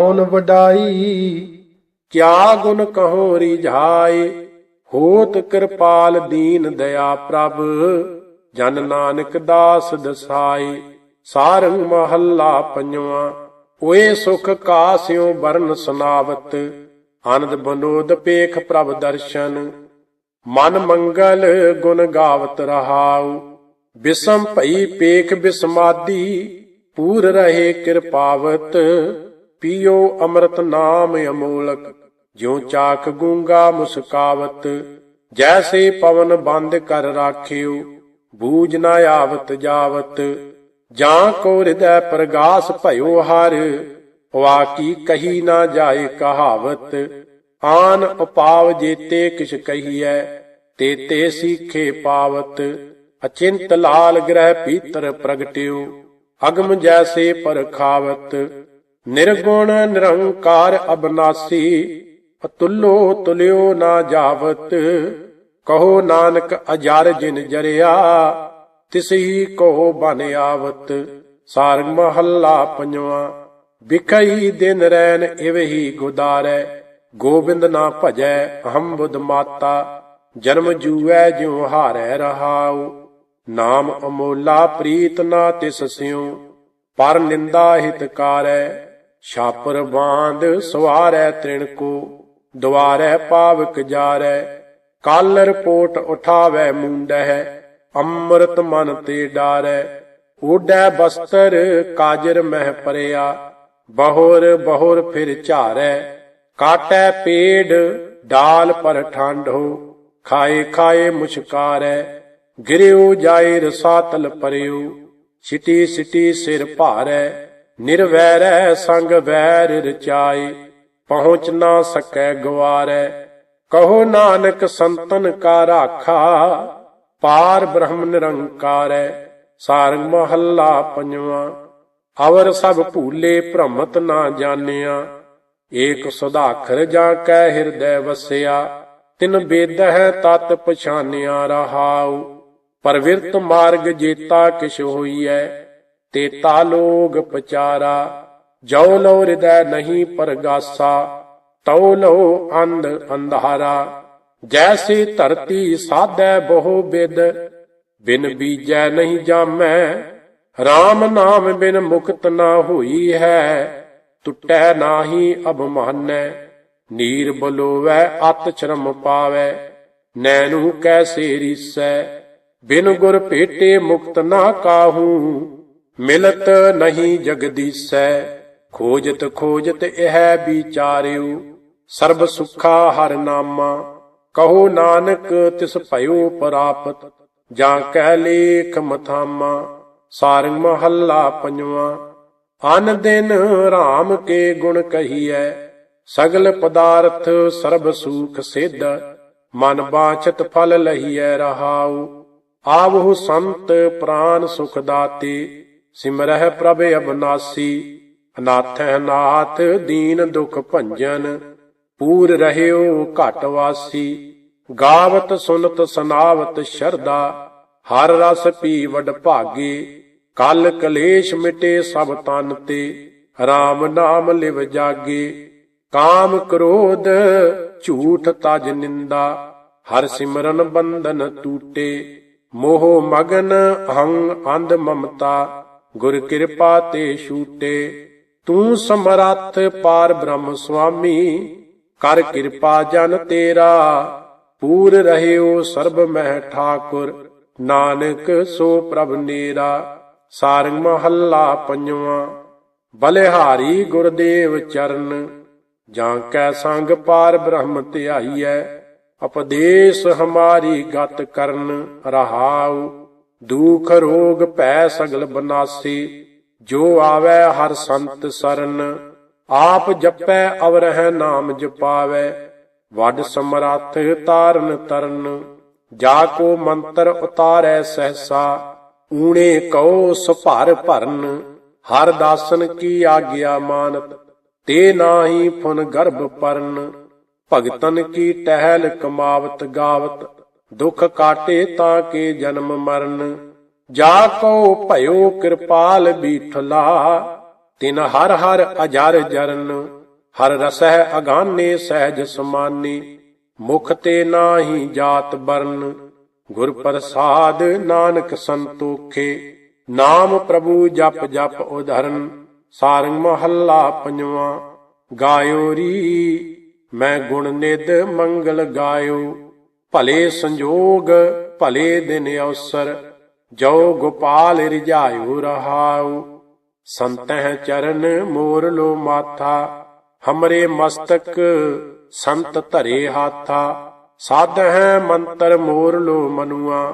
ਕੌਣ ਵਡਾਈ, ਕਿਆ ਗੁਣ ਕਹੋ ਰਿਝਾਏ, ਹੋਤ ਕਿਰਪਾਲ ਦੀਨ ਦਇਆ ਪ੍ਰਭ, ਜਨ ਨਾਨਕ ਦਾਸ ਦਸਾਈ ਸਾਰੰਗ ਮਹੱਲਾ ਪੰਜਵਾਂ, ਓਏ ਸੁਖ ਕਾਸਿਓ ਵਰਨ ਸੁਨਾਵਤ, ਆਨੰਦ ਬਨੋਦ ਪੇਖ ਪ੍ਰਭ ਦਰਸ਼ਨ, ਮਨ ਮੰਗਲ ਗੁਣ ਗਾਵਤ ਰਹਾਉ, ਬਿਸਮ ਭਈ ਪੇਖ ਬਿਸਮਾਦੀ, ਪੂਰ ਰਹੇ ਕਿਰਪਾਵਤ ਪੀਓ ਅੰਮ੍ਰਿਤ ਨਾਮ ਅਮੋਲਕ, ਜਿਉ ਚਾਖ ਗੂੰਗਾ ਮੁਸਕਾਵਤ, ਜੈਸੇ ਪਵਨ ਬੰਦ ਕਰ ਰਾਖਿਓ, ਬੂਝ ਨਾ ਆਵਤ ਜਾਵਤ, ਜਾਂ ਕੋ ਹਿਰਦੈ ਪ੍ਰਗਾਸ ਭਇਓ ਹਰ ਵਾ ਕੀ ਕਹੀ ਨਾ ਜਾਏ ਕਹਾਵਤ, ਆਨ ਉਪਾਵ ਜੇਤੇ ਕਿਛ ਕਹੀਐ, ਤੇਤੇ ਸੀਖੇ ਪਾਵਤ, ਅਚਿੰਤ ਲਾਲ ਗ੍ਰਹਿ ਪੀਤਰ ਪ੍ਰਗਟਿਓ, ਅਗਮ ਜੈਸੇ ਪਰਖਾਵਤ ਨਿਰਗੁਣ ਨਿਰੰਕਾਰ ਅਬਨਾਸੀ, ਅਤੁੱਲੋ ਤੁਲਿਓ ਨਾ ਜਾਵਤ, ਕਹੋ ਨਾਨਕ ਅਜਰ ਜਿਨ ਜਰਿਆ, ਤਿਸਹੀ ਕੋ ਬਨ ਆਵਤ, ਸਾਰਗ ਮਹੱਲਾ ਪੰਜਵਾ, ਵਿਖਈ ਦਿਨ ਰੈਨ ਇਵਹੀ ਗੁਦਾਰੈ, ਗੋਬਿੰਦ ਨਾ ਭਜੈ ਅਹੰ ਬੁੱਧ ਮਾਤਾ, ਜਨਮ ਜੂਐ ਜਿਉ ਹਾਰੈ ਰਹਾਉ, ਨਾਮ ਅਮੋਲਾ ਪ੍ਰੀਤ ਨਾ ਤਿਸ ਸਿਉ, ਪਰ ਨਿੰਦਾ ਹਿਤਕਾਰੈ ਛਾਪਰ ਬਾਂਧ ਸਵਾਰੈ ਤ੍ਰਿਣ ਕੋ, ਦੁਆਰੈ ਪਾਵਕ ਜਾਰੈ, ਕਾਲ ਰਿਪੋਰਟ ਉਠਾਵੈ ਮੁੰਡਹਿ, ਅੰਮ੍ਰਿਤ ਮਨ ਤੇ ਡਾਰੈ ਓਡੈ ਬਸਤਰ ਕਾਜਰ ਮਹਿ ਪਰਿਆ, ਬਹੁਰ ਬਹੁਰ ਫਿਰ ਝਾਰੈ, ਕਾਟੈ ਪੇੜ ਡਾਲ ਪਰ ਠਾਂਡੋ ਖਾਏ ਖਾਏ ਮੁਸ਼ਕਾਰੈ, ਗਿਰਿਓ ਜਾਏ ਰਸਾਤਲ ਪਰਿਓ, ਸਿਟੀ ਸਿਟੀ ਸਿਰ ਭਾਰੈ ਨਿਰਵੈਰੈ ਸੰਗ ਵੈਰ ਰਚਾਈ ਪਹੁੰਚ ਨਾ ਸਕੈ ਗਵਾਰੈ। ਕਹੋ ਨਾਨਕ ਸੰਤਨ ਕਾ ਰਾਖਾ, ਪਾਰ ਬ੍ਰਹਮ ਨਿਰੰਕਾਰੈ, ਸਾਰੰਗ ਮਹੱਲਾ ਪੰਜਵਾਂ। ਅਵਰ ਸਭ ਭੂਲੇ ਭ੍ਰਮਤ ਨਾ ਜਾਣਿਆ, ਏਕ ਸੁਧਾਖਰ ਜਾਂ ਕੈ ਹਿਰਦੈ ਵਸਿਆ। ਤਿਨ ਬੇਦ ਹੈ ਤਤ ਪਛਾਨਿਆ ਰਹਾਉ, ਪਰਵਿਰਤ ਮਾਰਗ ਜੇਤਾ ਕਿਛ ਹੋਈਐ। ਤੇਤਾ ਲੋਗ ਪਚਾਰਾ ਜੋ ਲੋ ਹਿਰਦੈ ਨਹੀਂ ਪਰਗਾਸਾ, ਤਉ ਲੋ ਅੰਧ ਅੰਧਾਰਾ। ਜੈਸੀ ਧਰਤੀ ਸਾਧੈ ਬਹੁ ਬਿਦ, ਬਿਨ ਬੀਜੈ ਨਹੀਂ ਜਾਮੈ। RAM ਨਾਮ ਬਿਨ ਮੁਕਤ ਨਾ ਹੋਈ ਹੈ, ਟੁੱਟੈ ਨਾਹੀ ਅਭਮਾਨੈ। ਨੀਰ ਬਲੋਵੈ, ਅਤ ਸ਼ਰਮ ਪਾਵੈ, ਨੈਣੂ ਕੈਸੇ ਰੀਸੈ ਬਿਨ ਗੁਰ ਭੇਟੇ ਮੁਕਤ ਨਾ ਕਾਹੂ। ਮਿਲਤ ਨਹੀਂ ਜਗਦੀਸੈ, ਖੋਜਤ ਖੋਜਤ ਇਹ ਵਿਚਾਰਿਓ ਸਰਬ ਸੁਖਾ ਹਰ ਨਾਮਾ, ਕਹੋ ਨਾਨਕ ਤਿਸ ਭਇਓ ਪ੍ਰਾਪਤ, ਜਾਂ ਕਹਿ ਲੇਖ ਮਥਾਮਾ ਸਾਰੰਗ ਮਹੱਲਾ ਪੰਜਵਾਂ, ਅਨ ਦਿਨ RAM ਕੇ ਗੁਣ ਕਹੀਐ, ਸਗਲ ਪਦਾਰਥ ਸਰਬ ਸੁਖ ਸਿੱਧ, ਮਨ ਬਾਛਤ ਫਲ ਲਹੀਐ ਰਹਾਉ, ਆਵਹੁ ਸੰਤ ਪ੍ਰਾਨ ਸੁਖ ਦਾਤੇ ਸਿਮਰਹਿ ਪ੍ਰਭ ਅਬਨਾਸੀ ਅਨਾਥੈ ਨਾਥ ਦੀਨ ਦੁਖ ਭੰਜਨ, ਪੂਰ ਰਹਿਓ ਘਟ ਵਾਸੀ, ਗਾਵਤ ਸੁਨਤ ਸੁਨਾਵਤ ਸ਼ਰਦਾ ਹਰ ਰਸ ਪੀ ਵਡ ਭਾਗੇ, ਕਲ ਕਲੇਸ਼ ਮਿਟੇ ਸਭ ਤਨ ਤੇ RAM ਨਾਮ ਲਿਵ ਜਾਗੇ, ਕਾਮ ਕ੍ਰੋਧ ਝੂਠ ਤਜ ਨਿੰਦਾ, ਹਰ ਸਿਮਰਨ ਬੰਧਨ ਟੂਟੇ, ਮੋਹ ਮਗਨ ਅਹੰ ਅੰਧ ਮਮਤਾ ਗੁਰ ਕਿਰਪਾ ਤੇ ਛੂਟੇ, ਤੂੰ ਸਮਰੱਥ ਪਾਰ ਬ੍ਰਹਮ ਸੁਆਮੀ ਕਰ ਕਿਰਪਾ ਜਨ ਤੇਰਾ, ਪੂਰ ਰਹਿਓ ਸਰਬ ਮਹਿ ਠਾਕੁਰ, ਨਾਨਕ ਸੋ ਪ੍ਰਭ ਨੇਰਾ, ਸਾਰੰਗ ਮਹੱਲਾ ਪੰਜਵਾਂ, ਬਲਿਹਾਰੀ ਗੁਰਦੇਵ ਚਰਨ, ਜਾਂ ਕੈ ਸੰਗ ਪਾਰ ਬ੍ਰਹਮ ਧਿਆਈਐ, ਉਪਦੇਸ਼ ਹਮਾਰੀ ਗਤ ਕਰਨ ਰਹਾਉ ਦੂਖ ਰੋਗ ਭੈ ਸਗਲ ਬਨਾਸੀ, ਜੋ ਆਵੈ ਹਰ ਸੰਤ ਸਰਨ, ਆਪ ਜਪੈ ਅਵਰਹਿ ਨਾਮ ਜਪਾਵੈ, ਵੱਡ ਸਮਰੱਥ ਤਾਰਨ ਤਰਨ, ਜਾ ਕੋ ਮੰਤਰ ਉਤਾਰੈ ਸਹਸਾ, ਊਣੇ ਕਉ ਸੁਭਰ ਭਰਨ, ਹਰ ਦਾਸਨ ਕੀ ਆਗਿਆ ਮਾਨਤ, ਤੇ ਨਾਹੀ ਫੁਨ ਗਰਭ ਪਰਨ, ਭਗਤਨ ਕੀ ਟਹਿਲ ਕਮਾਵਤ ਗਾਵਤ ਦੁਖ ਕਾਟੇ ਤਾਂ ਕੇ ਜਨਮ ਮਰਨ। ਜਾ ਕੋ ਭਇਓ ਕਿਰਪਾਲ ਬੀਠਲਾ, ਤਿਨ ਹਰ ਹਰ ਅਜਰ ਜਰਨ। ਹਰ ਰਸਹਿ ਅਗਾਨੇ ਸਹਿਜ ਸਮਾਨੇ, ਮੁਖ ਤੇ ਨਾਹੀ ਜਾਤ ਬਰਨ। ਗੁਰ ਪ੍ਰਸਾਦ ਨਾਨਕ ਸੰਤੋਖੇ, ਨਾਮ ਪ੍ਰਭੂ ਜਪ ਜਪ ਉਧਰਨ। ਸਾਰੰਗ ਮਹੱਲਾ ਪੰਜਵਾਂ, ਗਾਇਓ ਰੀ, ਮੈਂ ਗੁਣ ਨਿਦ ਮੰਗਲ ਗਾਇਓ। ਭਲੇ ਸੰਜੋਗ, ਭਲੇ ਦਿਨ ਅਵਸਰ, ਜੋ ਗੋਪਾਲ ਰਿਜਾਇਓ ਰਹਾਉ। ਸੰਤਹਿ ਚਰਨ ਮੋਰ ਲੋ ਮਾਥਾ, ਹਮਰੇ ਮਸਤਕ ਸੰਤ ਧਰੇ ਹਾਥਾ। ਸਾਧਹਿ ਮੰਤਰ ਮੋਰ ਲੋ ਮਨੁਆ,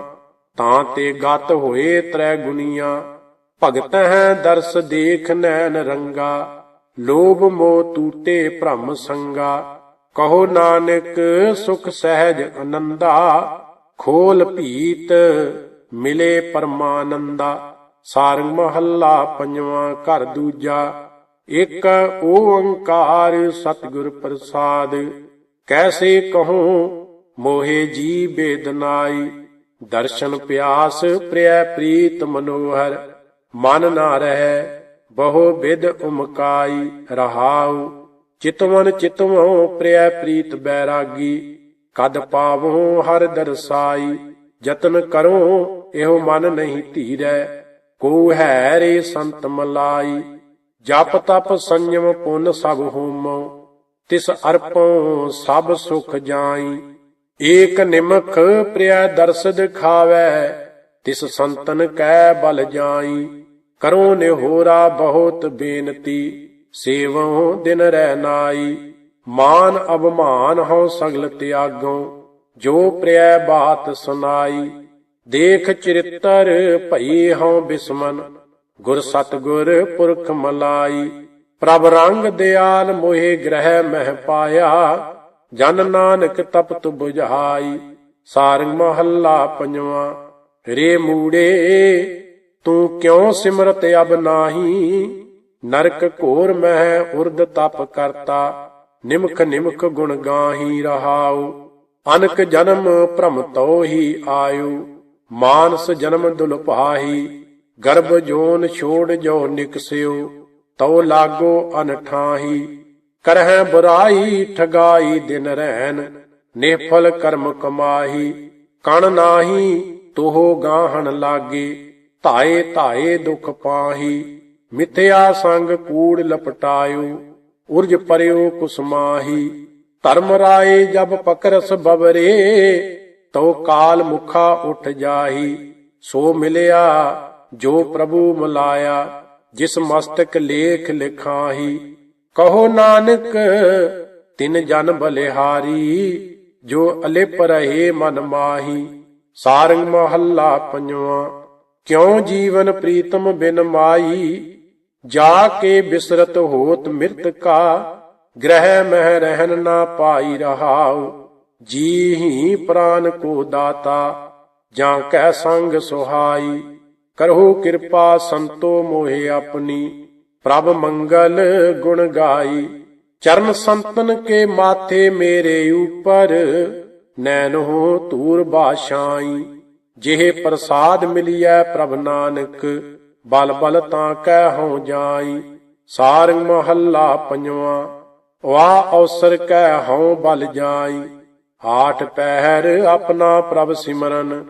ਤਾਂ ਤੇ ਗਤ ਹੋਏ ਤ੍ਰੈ ਗੁਨੀਆਂ। ਭਗਤ ਹੈ ਦਰਸ ਦੇਖ ਨੈਣ ਰੰਗਾ, ਲੋਭ ਮੋਹ ਤੂਟੇ ਭ੍ਰਮ ਸੰਗਾ। ਕਹੋ ਨਾਨਕ ਸੁਖ ਸਹਿਜ ਆਨੰਦਾ, ਖੋਲ ਭੀਤ ਮਿਲੇ ਪਰਮਾਨੰਦਾ। ਸਾਰੰਗ ਮਹੱਲਾ ਪੰਜਵਾਂ, ਘਰ ਦੂਜਾ, ਇਕ ਓੰਕਾਰ ਸਤਿਗੁਰ ਪ੍ਰਸਾਦ। ਕੈਸੇ ਕਹੋ, ਮੋਹੇ ਜੀ ਬੇਦਨਾਈ, ਦਰਸ਼ਨ ਪਿਆਸ ਪ੍ਰਿਆ ਪ੍ਰੀਤ ਮਨੋਹਰ। ਮਨ ਨਾ ਰਹਿ ਬਹੁ ਬਿਦ ਉਮਕਾਈ, ਰਹਾਉ ਚਿਤਵਨ ਚਿਤਵੋ ਪ੍ਰਿਆ ਪ੍ਰੀਤ ਬੈਰਾਗੀ, ਕਦ ਪਾਵੋ ਹਰ ਦਰਸਾਈ ਯਤਨ ਕਰੋ ਇਹੋ ਮਨ ਨਹੀਂ ਧੀਰੈ ਕੋ ਹੈ ਰੇ ਸੰਤ ਮਲਾਈ। ਜਪ ਤਪ ਸੰਜਮ ਪੁੰਨ ਸਭ ਹੋਮੋ ਤਿਸ ਅਰਪੋ ਸਭ ਸੁਖ ਜਾਈ। ਏਕ ਨਿਮਖ ਪ੍ਰਿਆ ਦਰਸ ਦਿਖਾਵੈ, ਤਿਸ ਸੰਤਨ ਕੈ ਬਲ ਜਾਈ। ਕਰੋ ਨਿਹੋਰਾ ਬਹੁਤ ਬੇਨਤੀ। ਸੇਵੋ ਦਿਨ ਰਹਿ ਨਾਈ। ਮਾਨ ਅਭਮਾਨ ਹਉ ਸਗਲ ਤਿਆਗੋ ਜੋ ਪ੍ਰਿਆ ਬਾਤ ਸੁਨਾਈ। ਦੇਖ ਚਰਿਤਰ ਭਈ ਹਉ ਬਿਸਮਨ, ਗੁਰ ਸਤਗੁਰ ਪੁਰਖ ਮਲਾਈ। ਪ੍ਰਭ ਰੰਗ ਦਿਆਲ ਮੋਹਿ ਗ੍ਰਹਿ ਮਹਿ ਪਾਇਆ, ਜਨ ਨਾਨਕ ਤਪਤ 부ਝਾਈ ਸਾਰੰਗ ਮਹੱਲਾ ਪੰਜਵਾਂ, ਰੇ ਮੂੜੇ, ਤੂੰ ਕਿਉ ਸਿਮਰਤ ਅਬ ਨਾਹੀ? ਨਰਕ ਘੋਰ ਮਹਿ ਉਰਦ ਤਪ ਕਰਤਾ, ਨਿਮਖ ਨਿਮਖ ਗੁਣ ਗਾਹੀ ਰਹਾਉ, ਅਨਕ ਜਨਮ ਭ੍ਰਮ ਤੋ ਹੀ ਆਇਓ ਮਾਨਸ ਜਨਮ ਦੁਲ ਭਾਹੀ, ਗਰਭ ਜੋਨ ਛੋੜ ਜੋ ਨਿਕਸਿਓ ਤਉ ਲਾਗੋ ਅਨਠਾਹੀ ਕਰਹਿ ਬੁਰਾਈ ਠਗਾਈ ਦਿਨ ਰਹਿਨ ਨਿਫਲ ਕਰਮ ਕਮਾਹੀ, ਕਣ ਨਾਹੀ ਤੋਹ ਗਾਹਣ ਲਾਗੇ, ਧਾਏ ਧਾਏ ਦੁਖ ਪਾਹੀ ਮਿਥਿਆ ਸੰਗ ਕੂੜ ਲਪਟਾਇਓ, ਉਰਜ ਪਰਿਓ ਕੁਸਮਾਹੀ ਧਰਮ ਰਾਏ ਜਬ ਪਕਰਸ ਬਬਰੇ ਤੋ ਕਾਲ ਮੁਖਾ ਉਠ ਜਾਹੀ। ਸੋ ਮਿਲਿਆ, ਜੋ ਪ੍ਰਭੂ ਮਲਾਇਆ, ਜਿਸ ਮਸਤਕ ਲੇਖ ਲਿਖਾਹੀ। ਕਹੋ ਨਾਨਕ, ਤਿਨ ਜਨ ਬਲਿਹਾਰੀ, ਜੋ ਅਲਿਪ ਰਹੇ ਮਨ ਮਾਹੀ। ਸਾਰੰਗ ਮਹੱਲਾ ਪੰਜਵਾਂ ਕਿਉ ਜੀਵਨ ਪ੍ਰੀਤਮ ਬਿਨ ਮਾਈ? ਜਾ ਕੇ ਬਿਸਰਤ ਹੋਤ ਮਿਰਤ ਕਾ, ਗ੍ਰਹਿ ਮਹਿ ਰਹਿਨ ਨਾ ਪਾਈ ਰਹਾਉ। ਜੀ ਹੀ ਪ੍ਰਾਨ ਕੋ ਦਾਤਾ, ਜਾਂ ਕੈ ਸੰਗ ਸੁਹਾਈ। ਕਰੋ ਕਿਰਪਾ ਸੰਤੋ ਮੋਹਿ ਆਪਣੀ, ਪ੍ਰਭ ਮੰਗਲ ਗੁਣ ਗਾਈ। ਚਰਨ ਸੰਤਨ ਕੇ ਮਾਥੇ ਮੇਰੇ ਉਪਰ ਨੈਨ ਹੋ ਤੂਰ ਬਾਸ਼ਾਈ। ਜਿਹੇ ਪ੍ਰਸਾਦ ਮਿਲਿਐ ਪ੍ਰਭ ਨਾਨਕ, ਬਲ ਬਲ ਤਾਂ ਕਹਿ ਹਉ ਜਾਈ ਸਾਰੰਗ ਮਹੱਲਾ ਪੰਜਵਾਂ, ਵਾ ਅਵਸਰ ਕਹਿ ਹਉ ਬਲ ਜਾਈ। ਆਠ ਪਹਿਰ ਆਪਣਾ ਪ੍ਰਭ ਸਿਮਰਨ,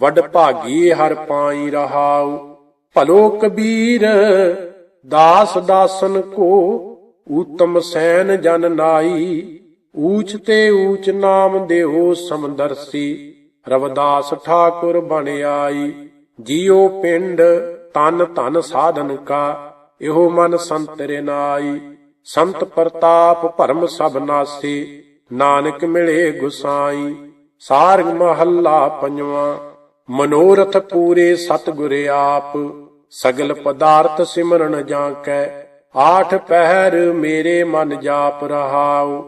ਵੱਡ ਭਾਗੀ ਹਰ ਪਾਈ ਰਹਾਉ। ਭਲੋ ਕਬੀਰ, ਦਾਸ ਦਾਸਨ ਕੋ, ਊਤਮ ਸੈਨ ਜਨ ਨਾਈ, ਊਚ ਤੇ ਊਚ ਨਾਮ ਦੇਹੋ ਸਮਦਰਸੀ ਰਵਦਾਸ ਠਾਕੁਰ ਬਣ ਆਈ ਜੀਉ ਪਿੰਡ ਤਨ ਧਨ ਸਾਧਨ ਕਾ, ਇਹੋ ਮਨ ਸੰਤਰੇ ਨਾਈ ਸੰਤ ਪ੍ਰਤਾਪ ਭਰਮ ਸਭ ਨਾਸੀ, ਨਾਨਕ ਮਿਲੇ ਗੁਸਾਈ। ਸਾਰਗ ਮਹੱਲਾ ਪੰਜਵਾਂ, ਮਨੋਰਥ ਪੂਰੇ ਸਤਿਗੁਰ ਆਪ। ਸਗਲ ਪਦਾਰਥ ਸਿਮਰਨ ਜਾਂ ਕੈ ਆਠ ਪਹਿਰ ਮੇਰੇ ਮਨ ਜਾਪ ਰਹਾਉ।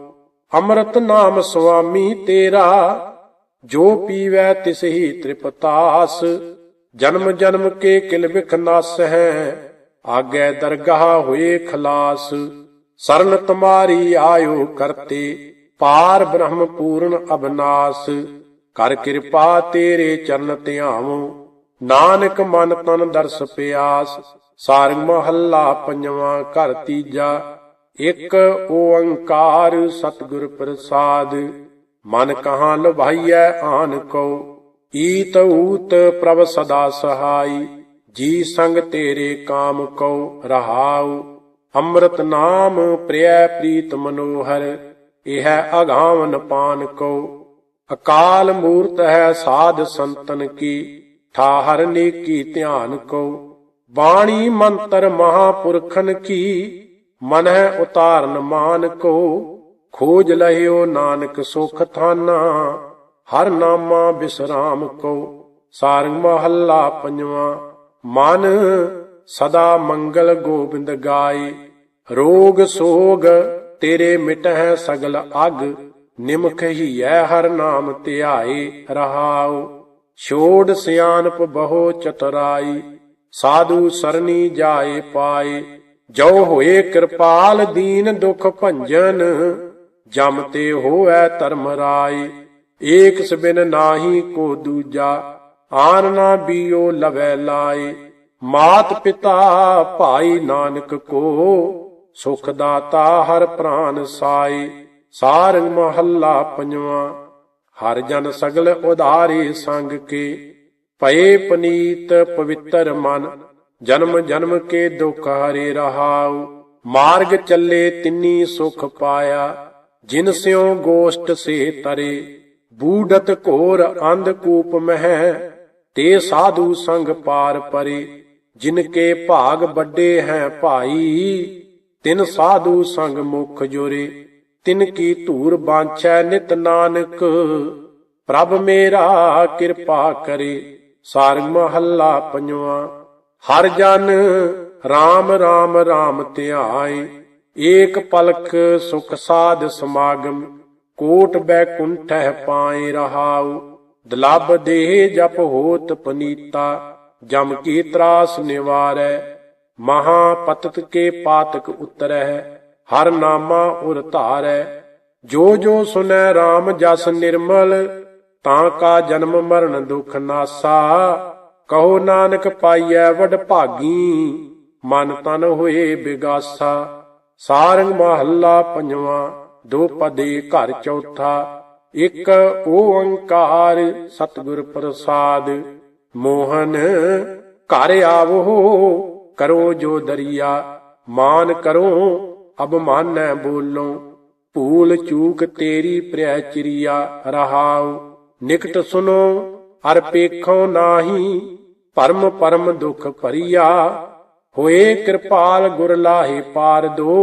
ਅੰਮ੍ਰਿਤ ਨਾਮ ਸੁਆਮੀ ਤੇਰਾ ਜੋ ਪੀਵੈ ਤਿਸ ਹੀ ਤ੍ਰਿਪਤਾਸ, ਜਨਮ ਜਨਮ ਕੇ ਕਿਲ ਵਿਖ ਨਾਸ ਹੈ ਆਗੇ ਦਰਗਾਹ ਹੋਏ ਖਲਾਸ, ਸਰਨ ਤੁਮਾਰੀ ਆਇਓ ਕਰਤੇ, ਪਾਰ ਬ੍ਰਹਮ ਪੂਰਨ ਅਬਨਾਸ, ਕਰ ਕਿਰਪਾ ਤੇਰੇ ਚਰਨ ਧਿਆਵੋ ਨਾਨਕ ਮਨ ਤਨ ਦਰਸ ਪਿਆਸ ਸਾਰੰਗ ਮਹੱਲਾ ਪੰਜਵਾਂ ਘਰ ਤੀਜਾ, ਇੱਕ ਓੰਕਾਰ ਸਤਿਗੁਰ ਪ੍ਰਸਾਦ। ਮਨ ਕਹਾਂ ਲਭਾਈਐ ਆਨ ਕੋ ਈਤ ਊਤ ਪ੍ਰਭ ਸਦਾ ਸਹਾਈ, ਜੀ ਸੰਗ ਤੇਰੇ ਕਾਮ ਕੋ ਰਹਾਉ। ਅੰਮ੍ਰਿਤ ਨਾਮ ਪ੍ਰਿਯ ਪ੍ਰੀਤ ਮਨੋਹਰ, ਇਹ ਅਗਾਵਨ ਪਾਨ ਕੋ ਅਕਾਲ ਮੂਰਤ ਹੈ ਸਾਧ ਸੰਤਨ ਕੀ, ਠਾਹਰ ਨੇਕੀ ਧਿਆਨ ਕੋ ਬਾਣੀ ਮੰਤਰ ਮਹਾਪੁਰਖਨ ਕੀ ਮਨ ਹੈ ਉਤਾਰਨ ਮਾਨ ਕੋ ਖੋਜ ਲਹਿਓ ਨਾਨਕ ਸੁਖ ਥਾਨਾ ਹਰ ਨਾਮਾ ਬਿਸਰਾਮ ਕੋ ਸਾਰੰਗ ਮਹੱਲਾ ਪੰਜਵਾਂ। ਮਨ ਸਦਾ ਮੰਗਲ ਗੋਬਿੰਦ ਗਾਏ, ਰੋਗ ਸੋਗ ਤੇਰੇ ਮਿਟਹਿ ਸਗਲ ਅਗ, ਨਿਮਖ ਹੀ ਹੈ ਹਰ ਨਾਮ ਧਿਆਏ ਰਹਾਉ। ਛੋੜ ਸਿਆਨਪ ਬਹੁ ਚਤੁਰਾਈ, ਸਾਧੂ ਸਰਣੀ ਜਾਏ ਪਾਏ, ਜੋ ਹੋਏ ਕਿਰਪਾਲ ਦੀਨ ਦੁਖ ਭੰਜਨ ਜਮ ਤੇ ਹੋਐ ਧਰਮ ਰਾਏ, ਏਕ ਸਬਿਨ ਨਾਹੀ ਕੋ ਦੂਜਾ, ਆਨ ਨਾ ਬੀਓ ਲਵੈ ਲਾਏ। ਮਾਤ ਪਿਤਾ ਭਾਈ ਨਾਨਕ ਕੋ, ਸੁਖ ਦਾਤਾ ਹਰ ਪ੍ਰਾਨ ਸਾਈ ਸਾਰੰਗ ਮਹੱਲਾ ਪੰਜਵਾਂ, ਹਰ ਜਨ ਸਗਲ ਉਧਾਰੇ ਸੰਗ ਕੇ। ਭਏ ਪਨੀਤ ਪਵਿੱਤਰ ਮਨ, ਜਨਮ ਜਨਮ ਕੇ ਦੁਖ ਹਰੇ ਰਹਾਉ। ਮਾਰਗ ਚੱਲੇ ਤਿੰਨੀ ਸੁਖ ਪਾਇਆ। ਜਿਨ ਸਿਉ ਗੋਸ਼ਟ ਸੇ ਤਰੇ, ਬੂਡਤ ਘੋਰ ਅੰਧ ਕੂਪ ਮਹਿ, ਤੇ ਸਾਧੂ ਸੰਗ ਪਾਰ ਪਰੇ, ਜਿਨ ਕੇ ਭਾਗ ਵੱਡੇ ਹੈ ਭਾਈ, ਤਿਨ ਸਾਧੂ ਸੰਗ ਮੁਖ ਜੋਰੇ, ਤਿਨ ਕੀ ਧੂਰ ਬਾਂਛੈ ਨਿਤ ਨਾਨਕ, ਪ੍ਰਭ ਮੇਰਾ ਕਿਰਪਾ ਕਰੇ ਸਾਰੰਗ ਮਹੱਲਾ ਪੰਜਵਾਂ, ਹਰ ਜਨ RAM RAM RAM ਧਿਆਏ। ਏਕ ਪਲਕ ਸੁਖ ਸਾਧ ਸਮਾਗਮ, ਕੋਟ ਬੈਕੁੰਠਹਿ ਪਾਏ ਰਹਾਉ, ਦਲਬ ਦੇਹ ਜਪ ਹੋਤ ਪਨੀਤਾ, ਜਮ ਕੀ ਤਰਾਸ ਨਿਵਾਰੈ, ਮਹਾ ਪਤਤ ਕੇ ਪਾਤਕ ਉਤਰੈ ਹਰ ਨਾਮਾ ਉਰ ਧਾਰੈ, ਜੋ ਜੋ ਸੁਨੈ RAM ਜਸ ਨਿਰਮਲ, ਤਾਂ ਕਾ ਜਨਮ ਮਰਨ ਦੁਖ ਨਾਸਾ, ਕਹੋ ਨਾਨਕ ਪਾਈਐ ਵਡ ਭਾਗੀ, ਮਨ ਤਨ ਹੋਏ ਬਿਗਾਸਾ। ਸਾਰੰਗ ਮਹੱਲਾ ਪੰਜਵਾਂ, ਦੋ ਪਦੇ ਘਰ ਚੌਥਾ, ਇੱਕ ਓੰਕਾਰ ਸਤਿਗੁਰ ਪ੍ਰਸਾਦ। ਮੋਹਨ, ਘਰ ਆਵੋ, ਕਰੋ ਜੋ ਦਰਿਆ, ਮਾਨ ਕਰੋ ਅਬ ਬੋਲੋ। ਭੂਲ ਚੂਕ ਤੇਰੀ ਪ੍ਰਿਆ ਚਿਰਿਆ ਰਹਾਉ, ਨਿਕਟ ਸੁਨੋ, ਅਰ ਪੇਖੋ ਨਾਹੀ, ਪਰਮ ਪਰਮ ਦੁਖ ਭਰੀਆ। ਹੋਏ ਕਿਰਪਾਲ ਗੁਰ ਲਾਹੇ ਪਾਰ ਦੋ,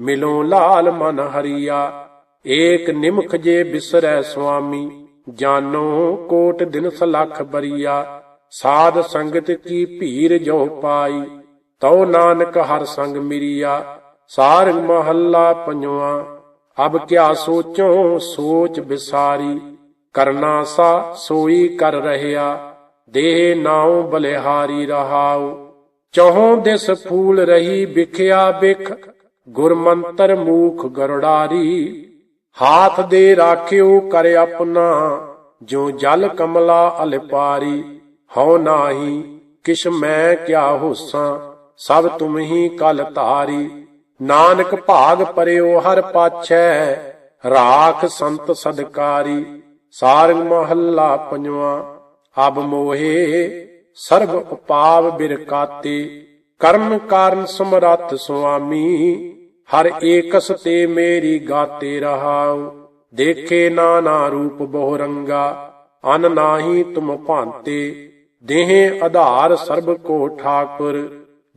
ਮਿਲੋ ਲਾਲ ਮਨ ਹਰੀਆ। ਏਕ ਨਿਮਖ ਜੇ ਬਿਸਰੈ ਸੁਆਮੀ, ਜਾਨੋ ਕੋਟ ਦਿਨ ਸਲਖ ਬਰੀਆ। ਸਾਧ ਸੰਗਤ ਕੀ ਭੀਰ ਜੋ ਪਾਈ, ਤਉ ਨਾਨਕ ਹਰ ਸੰਗ ਮਿਰੀਆ। ਸਾਰੰਗ ਮਹੱਲਾ ਪੰਜਵਾ, ਅਬ ਕਿਆ ਸੋਚੋ ਸੋਚ ਬਿਸਾਰੀ। ਕਰਨਾ ਸਾ ਸੋਈ ਕਰ ਰਹਿਆ, ਦੇਹ ਨਾਉ ਬਲਿਹਾਰੀ ਰਹਾਉ। ਚਹੋਂ ਦਿਸ ਫੂਲ ਰਹੀ ਵਿਖਿਆ ਬਿਖ ਗੁਰਮੰਤਰ ਮੂਖ ਗਰੜਾਰੀ। ਹਾਥ ਦੇ ਰਾਖਿਓ ਕਰ ਆਪਣਾ ਜੋ ਜਲ ਕਮਲਾ ਅਲਪਾਰੀ। ਹਉ ਨਾਹੀ, ਕਿਛ ਮੈਂ ਕਿਆ ਹੋਸਾਂ, ਸਭ ਤੁਮ ਹੀ ਕਲ ਧਾਰੀ। ਨਾਨਕ ਭਾਗ ਪਰਿਓ ਹਰ ਪਾਛੈ, ਰਾਖ ਸੰਤ ਸਦਕਾਰੀ। ਸਾਰੰਗ ਮਹੱਲਾ ਪੰਜਵਾਂ, ਅਬ ਮੋਹੇ ਸਰਬ ਉਪਾਵ ਬਿਰਕਾਤੇ, ਕਰਮ ਕਾਰਨ ਸਮਰੱਥ ਸੁਆਮੀ, ਹਰ ਏਕਸ ਤੇ ਮੇਰੀ ਗਾਤੇ ਰਹਾਉ, ਦੇਖੇ ਨਾਨਾ ਰੂਪ ਬਹੁ ਰੰਗਾ ਅਨ ਨਾਹੀ ਤੁਮ ਭਾਂਤੇ, ਦੇਹ ਆਧਾਰ ਸਰਬ ਕੋ ਠਾਕੁਰ,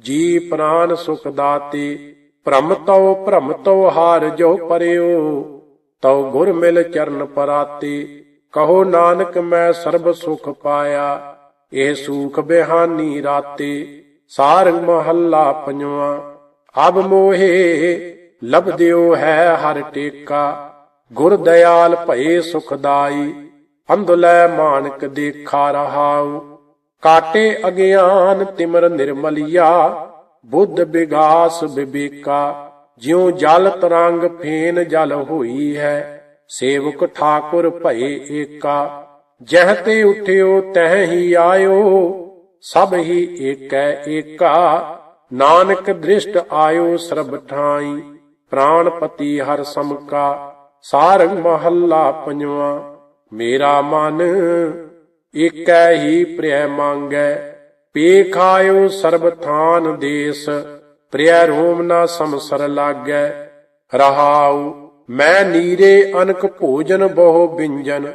ਜੀ ਪ੍ਰਾਨ ਸੁਖ ਦਾਤੇ, ਭ੍ਰਮ ਤਉ ਭ੍ਰਮ ਤਉ ਹਾਰ ਜੋ ਪਰਿਓ, ਤਉ ਗੁਰ ਮਿਲ ਚਰਨ ਪਰਾਤੇ, ਕਹੋ ਨਾਨਕ ਮੈਂ ਸਰਬ ਸੁਖ ਪਾਇਆ ਇਹ ਸੂਖ ਬਿਹਾਨੀ ਰਾਤੇ ਸਾਰੰਗ ਮਹੱਲਾ ਪੰਜਵਾਂ। ਅਬ ਮੋਹੇ ਲਬਦਿਓ ਹੈ ਹਰ ਟੇਕਾ। ਗੁਰ ਦਇਆਲ ਭਏ ਸੁਖਦਾਈ ਅੰਧੁਲੈ ਮਾਨਕ ਦੇਖਾ ਰਹਾਉ। ਕਾਟੇ ਅਗਿਆਨ ਤਿਮਰ ਨਿਰਮਲਿਆ, ਬੁੱਧ ਵਿਗਾਸ ਵਿਵੇਕਾ ਜਿਉ ਜਲ ਤਰੰਗ ਫੇਨ ਜਲ ਹੋਈ ਹੈ, ਸੇਵਕ ਠਾਕੁਰ ਭਏ ਏਕਾ। ਜਹ ਤੇ ਉਠਿਓ, ਤਹ ਹੀ ਆਇਓ, ਸਭ ਹੀ ਏਕੈ ਏਕਾ। ਨਾਨਕ ਦ੍ਰਿਸ਼ਟ ਆਇਓ ਸਰਬ ਠਾਈ ਪ੍ਰਾਣਪਤੀ ਹਰ ਸਮਕਾ ਸਾਰੰਗ ਮਹੱਲਾ ਪੰਜਵਾ, ਮੇਰਾ ਮਨ ਏਕੈ ਹੀ ਪ੍ਰਿਆ ਮੰਗੈ। ਪੇਖਾਇਓ ਸਰਬ ਥਾਨ ਦੇਸ ਪ੍ਰਿਯ ਰੋਮ ਨਾ ਸਮਸਰ ਲਾਗੈ। ਰਹਾਉ, ਮੈਂ ਨੀਰੇ ਅਨਕ ਭੋਜਨ ਬਹੁ ਬਿੰਜਨ।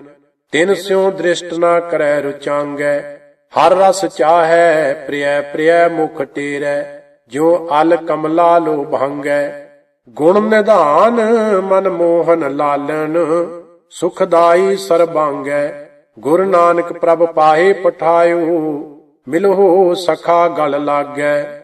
ਤਿਨ ਸਿਉ ਦ੍ਰਿਸ਼ਟ ਨਾ ਕਰੈ ਰੁਚਾਂਗੈ, ਹਰ ਰਸ ਚਾਹੈ ਪ੍ਰਿਆ ਪ੍ਰਿਐ ਮੁਖ ਟੇਰੈ ਜੋ ਅਲ ਕਮਲਾ ਲੋ ਭੰਗੈ ਗੁਣ ਨਿਧਾਨ ਮਨ ਮੋਹਨ ਲਾਲਨ ਸੁਖਦਾਈ ਸਰਬਾਂਗੈ। ਗੁਰ ਨਾਨਕ ਪ੍ਰਭ ਪਾਹੇ ਪਠਾਇਓ, ਮਿਲੋ ਸਖਾ ਗਲ ਲਾਗੈ।